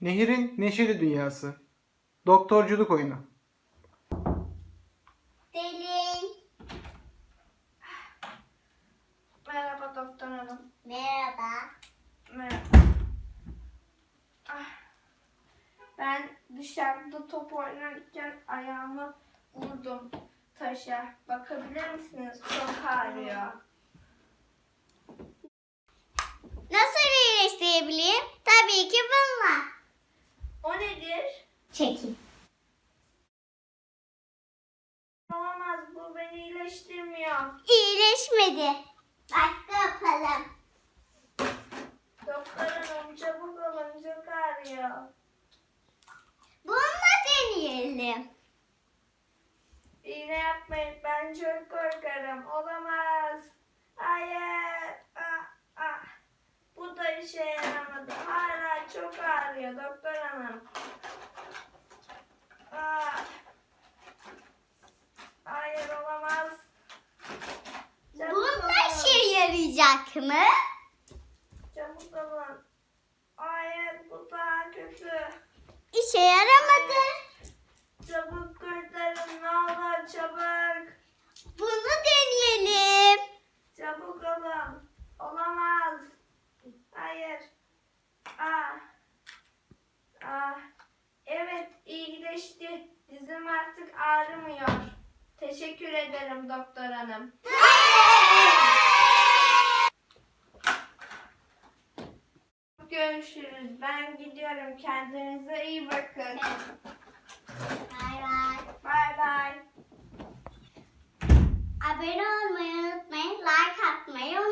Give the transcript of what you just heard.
Nehir'in Neşeli Dünyası Doktorculuk oyunu Selin. Merhaba doktor hanım. Merhaba. Merhaba. Ah. Ben dışarıda top oynarken ayağımı vurdum taşa. Bakabilir misiniz? Çok ağrıyor. Nasıl iyileştirebilirim? Tabii ki Çekil. Olamaz bu beni iyileştirmiyor. İyileşmedi. Başka yapalım. Doktor hanım çabuk olun çok ağrıyor. Bununla deneyelim. İğne yapmayın ben çok korkarım. Olamaz. Hayır. Ah, ah. Bu da işe yaramadı. Hala çok ağrıyor doktor hanım. Ah. Hayır olamaz. Çabuk Bununla olun. işe yarayacak mı? Çabuk olun. Hayır bu daha kötü. İşe yaramadı. Çabuk kurtarın ne olur çabuk. Bunu deneyelim. Çabuk olun. Olamaz. Hayır. Ah. Ah. Evet iyileşti. Dizim artık ağrımıyor. Teşekkür ederim doktor hanım. Görüşürüz. Ben gidiyorum. Kendinize iyi bakın. Bay bay. Bay bay. Abone olmayı unutmayın. Like atmayı unutmayın.